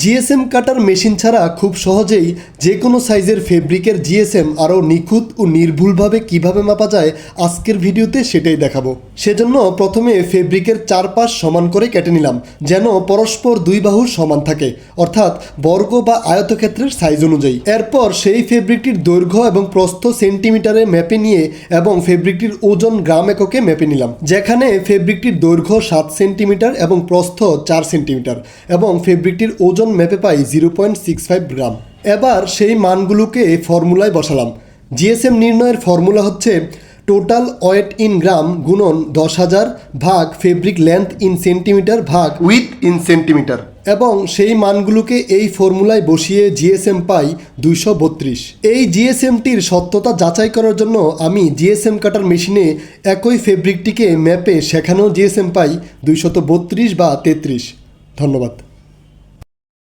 GSM কাটার machine ছাড়া খুব সহজেই যে কোনো সাইজের ফেব্রিকের জিএসএম আরও নিখুঁত ও নির্ভুলভাবে কীভাবে মাপা যায় আজকের ভিডিওতে সেটাই দেখাবো। সেজন্য প্রথমে ফেব্রিকের চারপাশ সমান করে কেটে নিলাম, যেন পরস্পর দুই বাহুর সমান থাকে, অর্থাৎ বর্গ বা আয়তক্ষেত্রের সাইজ অনুযায়ী। এরপর সেই ফেব্রিকটির দৈর্ঘ্য এবং প্রস্থ সেন্টিমিটারে মেপে নিয়ে এবং ফেব্রিকটির ওজন গ্রাম এককে মেপে নিলাম, যেখানে ফেব্রিকটির দৈর্ঘ্য সাত সেন্টিমিটার এবং প্রস্থ চার সেন্টিমিটার এবং ফেব্রিকটির ওজন মেপে পাই zero point six five gram. এবার সেই মানগুলোকে ফর্মুলায় বসালাম। জিএসএম নির্ণয়ের ফর্মুলা হচ্ছে টোটাল ওয়েট ইন গ্রাম গুণন দশ হাজার ভাগ ফেব্রিক লেন্থ ইন সেন্টিমিটার ভাগ উইথ ইন সেন্টিমিটার। এবং সেই মানগুলোকে এই ফর্মুলায় বসিয়ে জিএসএম পাই দুইশো বত্রিশ। এই জিএসএমটির সত্যতা যাচাই করার জন্য আমি জিএসএম কাটার মেশিনে একই ফেব্রিকটিকে ম্যাপে সেখানেও জিএসএম পাই দুইশত বত্রিশ বা তেত্রিশ। ধন্যবাদ।